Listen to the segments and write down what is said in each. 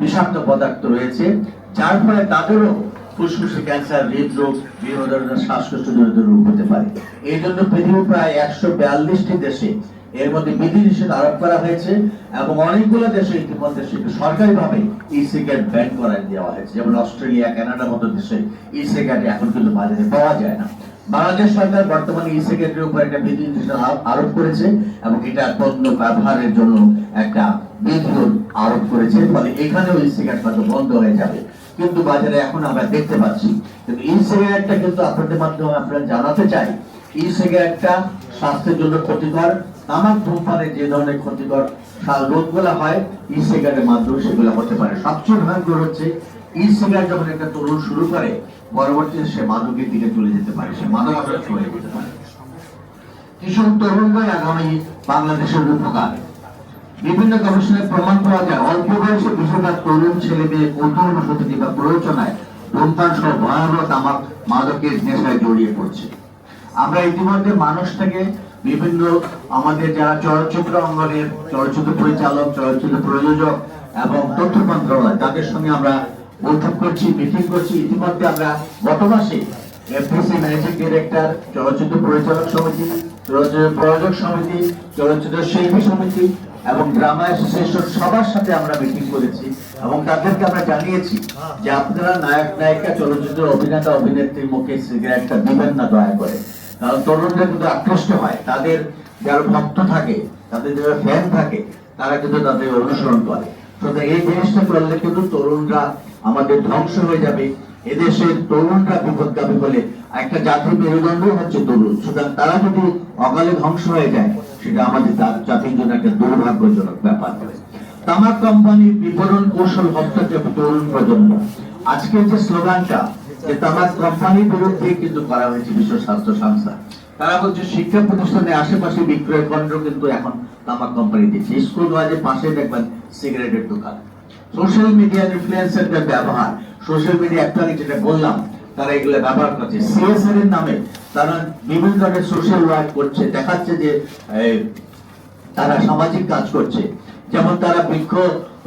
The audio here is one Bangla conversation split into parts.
বিষাক্ত পদার্থ রয়েছে, যার ফলে তাদেরও ফুসফুসে ক্যান্সার, হৃদরোগ বিভিন্ন ধরনের শ্বাসকষ্টজনিত রোগ হতে পারে। এই জন্য পৃথিবীর প্রায় একশো বিয়াল্লিশটি দেশে এর মধ্যে বিধি বিধিনিষেধ আরোপ করা হয়েছে এবং অনেকগুলো দেশে ইতিমধ্যে সেটা সরকারিভাবে ই সিগারেট ব্যান করা দেওয়া হয়েছে। যেমন অস্ট্রেলিয়া, কানাডার মতো দেশে ই সিগারেট এখন কিন্তু বাজারে পাওয়া যায় না। বাংলাদেশ সরকার বর্তমানে ই সিগারেটের উপর একটা আরোপ- করেছে এবং এটা পণ্য ব্যবহারের জন্য একটা বিধিও আরোপ করেছে। ফলে এখানেও ই সিগারেট হয়তো বন্ধ হয়ে যাবে। কিন্তু বাজারে এখন আমরা দেখতে পাচ্ছি কিন্তু ই সিগারেটটা কিন্তু আপনাদের মাধ্যমে আপনারা জানাতে চাই। ই সিগারেটটা স্বাস্থ্যের জন্য ক্ষতিকর, তামাক ধূমপানের যে ধরনের ক্ষতিকর রোগগুলো হয় ই সিগারেটের মাধ্যমে সেগুলো হতে পারে। সবচেয়ে ভয়ঙ্কর হচ্ছে ই সিগারেট যখন একটা তরুণ শুরু করে পরবর্তীতে সে মাদকের দিকে চলে যেতে পারে, সে হয়ে যেতে পারে। কিশোর তরুণরাই আগামী বাংলাদেশের উপকার বিভিন্ন গবেষণায় প্রমাণ পাওয়া যায়, অল্প বয়সে বেশিরভাগ তরুণ ছেলে মেয়ে কৌতূহল বা প্ররোচনায় ধূমপান সহ ভয়াবহ তামাক মাদকের নেশায় জড়িয়ে পড়ছে। আমরা ইতিমধ্যে মানুষ থেকে বিভিন্ন আমাদের যারা চলচ্চিত্র অঙ্গনের চলচ্চিত্র পরিচালক, চলচ্চিত্র প্রযোজক এবং তথ্য মন্ত্রণালয়, তাদের সঙ্গে আমরা বৈঠক করছি মিটিং করছি। ইতিমধ্যে আমরা গত মাসে এফডিসি ম্যানেজিং ডিরেক্টর চলচ্চিত্র পরিচালক সমিতি, চলচ্চিত্র প্রযোজক সমিতি, চলচ্চিত্র শিল্পী সমিতি এবং ড্রামা অ্যাসোসিয়েশন সবার সাথে আমরা মিটিং করেছি এবং তাদেরকে আমরা জানিয়েছি যে আপনারা নায়ক, নায়িকা, চলচ্চিত্র অভিনেতা অভিনেত্রীর মুখে সিগারেটটা দিবেন না, দয়া করে। কারণ কিন্তু আকৃষ্ট হয়। তাদের যারা ভক্ত থাকে, তাদের যারা ফ্যান থাকে, তারা কিন্তু তাদের অনুসরণ করে। সুতরাং এই জিনিসটা করলে কিন্তু তরুণরা আমাদের ধ্বংস হয়ে যাবে। এদেশের তরুণরা বিপদগামী বলে একটা জাতির মেরুদণ্ড হচ্ছে তরুণ। সুতরাং তারা যদি অকালে ধ্বংস হয়ে যায়, সেটা আমাদের জাতির জন্য একটা দুর্ভাগ্যজনক ব্যাপার তামাক কোম্পানির বিপণন কৌশল হস্তক্ষেপ তরুণ প্রজন্ম। আজকের যে স্লোগানটা, যে তামাক কোম্পানির বিরুদ্ধে কিন্তু করা হয়েছে বিশ্ব স্বাস্থ্য সংস্থা। তারা বলছে, শিক্ষা প্রতিষ্ঠানের আশেপাশে বিক্রয় কেন্দ্র কিন্তু এখন তামাক কোম্পানি দিচ্ছে স্কুল, কলেজের পাশে দেখবেন সিগারেটের দোকান। সোশ্যাল মিডিয়ার ইনফ্লুয়েন্সারদের ব্যবহার। সোশ্যাল মিডিয়া একটা যেটা বললাম, তারা এগুলো ব্যবহার করছে। সিএসআর এর নামে তারা বিভিন্ন ধরনের সোশ্যাল ওয়ার্ক করছে, দেখাচ্ছে যে তারা সামাজিক কাজ করছে। যেমন তারা বৃক্ষ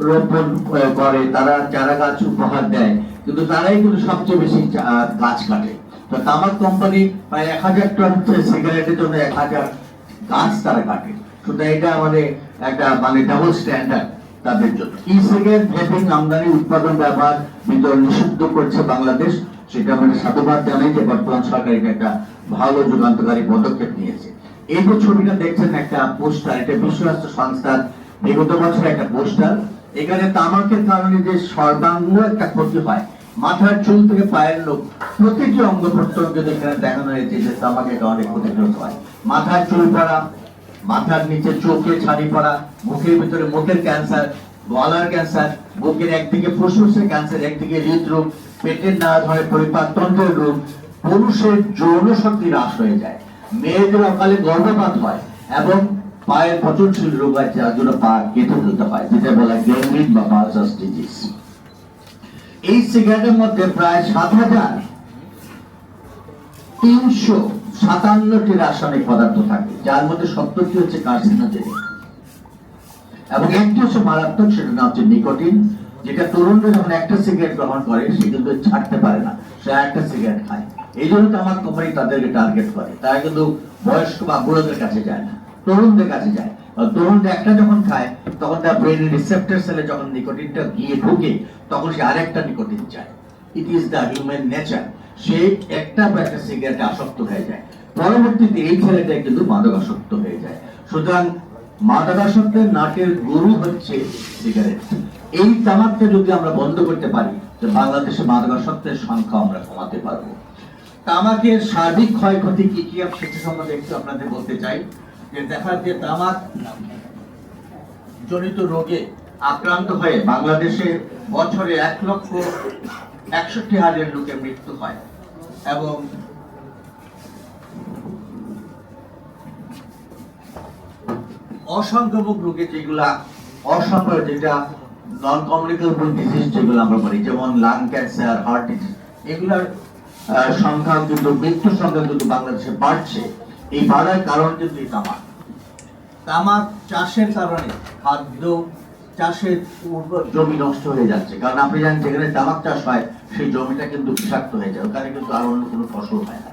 রোপণ করে, তারা চারা গাছ উপহার দেয়। কিন্তু তারাই কিন্তু সবচেয়ে বেশি গাছ কাটে। তো তামাক কোম্পানি প্রায় এক হাজার টন সিগারেটের জন্য এক হাজার গাছ তারা কাটে। সুতরাং এটা আমাদের একটা মানে ডাবল স্ট্যান্ডার্ড তাদের জন্য। ই সিগারেট ভেপিং আমদানি উৎপাদন ব্যবহার বিতরণ নিষিদ্ধ করছে বাংলাদেশ। সেটা আমরা সাধুবাদ জানাই যে বর্তমান সরকার এটা একটা ভালো যুগান্তকারী পদক্ষেপ নিয়েছে। এই যে ছবিটা দেখছেন একটা পোস্টার, এটা বিশ্ব স্বাস্থ্য সংস্থার বিগত বছর একটা পোস্টার। এখানে তামাকের কারণে যে সর্বাঙ্গ একটা ক্ষতি হয়, মাথার চুল থেকে পায়ের লোক, প্রতিটি অঙ্গ প্রত্যঙ্গ এখানে দেখানো হয়েছে যে তামাকের কারণে ক্ষতিগ্রস্ত হয়। মাথার চুল পড়া মাথার নিচে চোখে ছাড়ি পড়া, মুখের ভিতরে মুখের ক্যান্সার গলার ক্যান্সার বুকের একদিকে ফুসফুসের ক্যান্সার একদিকে হৃদরোগ, পেটের নানা ধরনের পরিপাকতন্ত্রের রোগ, পুরুষের যৌন শক্তি হ্রাস হয়ে যায়। মেয়েদের অকালে গর্ভপাত হয় এবং পায়ের পচনশীল রোগ আছে যার জন্য পা কেটে ফেলতে হয় যেটা বলা গ্যাংগ্রিন বা পালসাস ডিজিজ এই সিগারেটের মধ্যে প্রায় সাত হাজার তিনশো সাতান্নটি রাসায়নিক পদার্থ থাকে, যার মধ্যে সত্তরটি হচ্ছে কার্সিনোজেনিক এবং একটি হচ্ছে মারাত্মক সেটা না হচ্ছে নিকোটিন, যেটা তরুণরা যখন একটা সিগারেট গ্রহণ করে, সে কিন্তু ছাড়তে পারে না, সে একটা সিগারেট খায়। এই জন্য তো আমার কোম্পানি তাদেরকে টার্গেট করে, তারা কিন্তু বয়স্ক বা বুড়োদের কাছে যায় না, তরুণদের কাছে যায়। তরুণরা একটা যখন খায়, তখন তার ব্রেনের রিসেপ্টর সেলে যখন নিকোটিনটা গিয়ে ঢুকে, তখন সে আরেকটা নিকোটিন চায়। It is the human nature সে একটা বা একটা সিগারেটে আসক্ত হয়ে যায়। পরবর্তীতে এই ছেলেটা কিন্তু মাদকাসক্ত হয়ে যায়। সুতরাং মাদকাসক্তের নাটের গুরু হচ্ছে সিগারেট। এই তামাকটা যদি আমরা বন্ধ করতে পারি যে বাংলাদেশে মাদকাসক্তের সংখ্যা আমরা কমাতে পারব। তামাকের সার্বিক ক্ষয়ক্ষতি কি কি সেটা সম্বন্ধে একটু আপনাদের বলতে চাই। যে দেখা যে তামাক জনিত রোগে আক্রান্ত হয়ে বাংলাদেশে বছরে এক লক্ষ একষট্টি হাজার লোকের মৃত্যু হয়। এবং অসংক্রামক রোগে যেগুলা অসংক্রামক যেটা নন কমিউনিকেবল ডিজিজ যেগুলো আমরা বলি, যেমন লাং ক্যান্সার হার্ট ডিজিজ এগুলার সংখ্যা কিন্তু, মৃত্যুর সংখ্যা কিন্তু বাংলাদেশে বাড়ছে। এই বাড়ার কারণ কিন্তু তামাক। তামাক চাষের কারণে খাদ্য চাষের উর্বর জমি নষ্ট হয়ে যাচ্ছে। কারণ আপনি জানেন যেখানে তামাক চাষ হয় সেই জমিটা কিন্তু বিষাক্ত হয়ে যায়। ওখানে কিন্তু আর অন্য কোনো ফসল হয় না।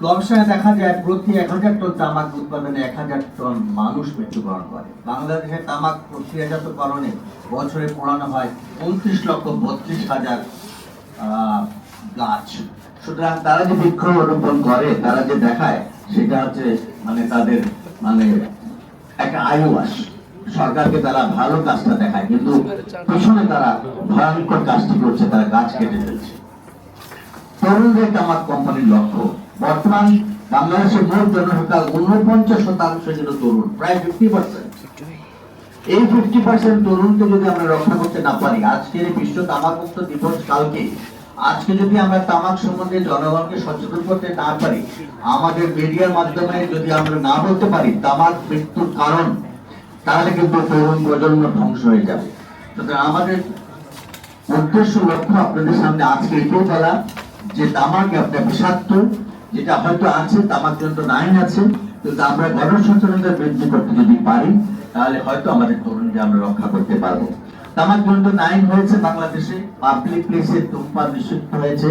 গবেষণায় দেখা যায় প্রতি এক হাজার টন তামাক উৎপাদনে এক হাজার টন মানুষ মৃত্যুবরণ করে। বাংলাদেশে তামাক প্রক্রিয়াজাতকরণে বছরে পোড়ানো হয় উনত্রিশ লক্ষ বত্রিশ হাজার আহ, গাছ। সুতরাং তারা যে বৃক্ষরোপণ করে তারা যে দেখায় সেটা হচ্ছে মানে তাদের মানে একটা আয়ুবাস সরকারকে তারা ভালো কাজটা দেখায়, কিন্তু পিছনে তারা ভয়ঙ্কর কাজটি করছে, তারা গাছ কেটে ফেলছে। তরুণদের তামাক কোম্পানির লক্ষ্য। বর্তমান বাংলাদেশের মোট জনসংখ্যার উনপঞ্চাশ শতাংশ ছিল তরুণ, প্রায় ফিফটি এই ফিফটি পার্সেন্ট তরুণকে যদি আমরা রক্ষা করতে না পারি, আজকের বিশ্ব তামাক মুক্ত দিবস কালকে, আজকে যদি আমরা তামাক সম্বন্ধে জনগণকে সচেতন করতে না পারি, আমাদের মিডিয়ার মাধ্যমে যদি আমরা না বলতে পারি, তামাক মৃত্যুর কারণ তাহলে কিন্তু তরুণ প্রজন্ম ধ্বংস হয়ে যাবে। সুতরাং আমাদের উদ্দেশ্য লক্ষ্য আপনাদের সামনে আজকে এটাই বলা, যে তামাক একটা বিষাক্ত, যেটা হয়তো আছে, তামাক যন্ত্র আইন আছে, কিন্তু আমরা গণসচেতনতা বৃদ্ধি করতে যদি পারি, তাহলে হয়তো আমাদের তরুণকে আমরা রক্ষা করতে পারব। তামাক যন্ত্র আইন হয়েছে বাংলাদেশে পাবলিক প্লেসে ধূমপান নিষিদ্ধ হয়েছে।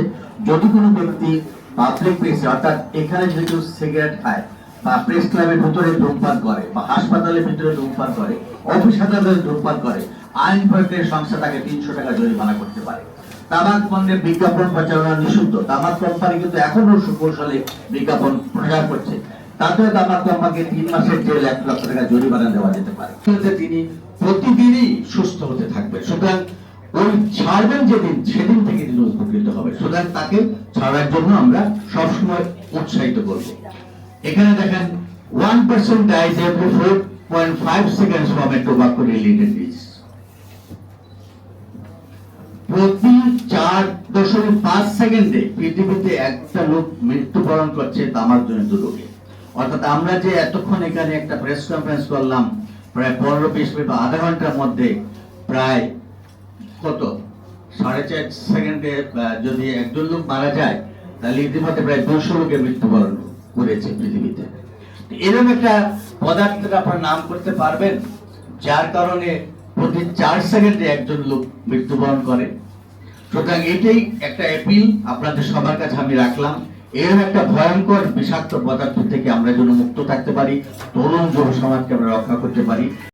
যদি কোনো ব্যক্তি পাবলিক প্লেসে অর্থাৎ এখানে যদি সিগারেট খায় প্রেস ক্লাবের ভিতরে ধূমপান করে বা হাসপাতালের ভিতরে ধূমপান করে অফিস ধূমপান করে, আইন প্রয়োগের সংস্থা তাকে তিনশো টাকা জরিমানা করতে পারে। তামাক পণ্যের বিজ্ঞাপন প্রচারণা নিষিদ্ধ। তামাক কোম্পানি কিন্তু এখনও সুকৌশলে বিজ্ঞাপন প্রচার করছে। তাতে তামাক কোম্পানিকে তিন মাসের জেল এক লক্ষ টাকা জরিমানা দেওয়া যেতে পারে। তিনি প্রতিদিনই সুস্থ হতে থাকবেন। সুতরাং ওই ছাড়বেন যেদিন, সেদিন থেকে তিনি উপকৃত হবে সুতরাং তাকে ছাড়ার জন্য আমরা সবসময় উৎসাহিত করব। এখানে দেখেন one percent dies every four point five seconds from a tobacco related disease প্রতি চার দশমিক পাঁচ সেকেন্ডে পৃথিবীতে একটা লোক মৃত্যুবরণ করছে তামাক জনিত রোগে। অর্থাৎ আমরা যে এতক্ষণ এখানে একটা প্রেস কনফারেন্স করলাম, প্রায় পনেরো বিশ মিনিট বা আধা ঘণ্টার মধ্যে প্রায় কত? সাড়ে চার সেকেন্ডে যদি একজন লোক মারা যায়, তাহলে ইতিমধ্যে প্রায় দুশো লোকের মৃত্যুবরণ করেছে পৃথিবীতে। এরকম একটা পদার্থের আপনার নাম করতে পারবেন, যার কারণে প্রতি চার সেকেন্ডে একজন লোক মৃত্যুবরণ করে। সুতরাং এটাই একটা অ্যাপিল আপনাদের সবার কাছে আমি রাখলাম। এরকম একটা ভয়ঙ্কর বিষাক্ত পদার্থ থেকে আমরা যেন মুক্ত থাকতে পারি, তরুণ যুব সমাজকে আমরা রক্ষা করতে পারি।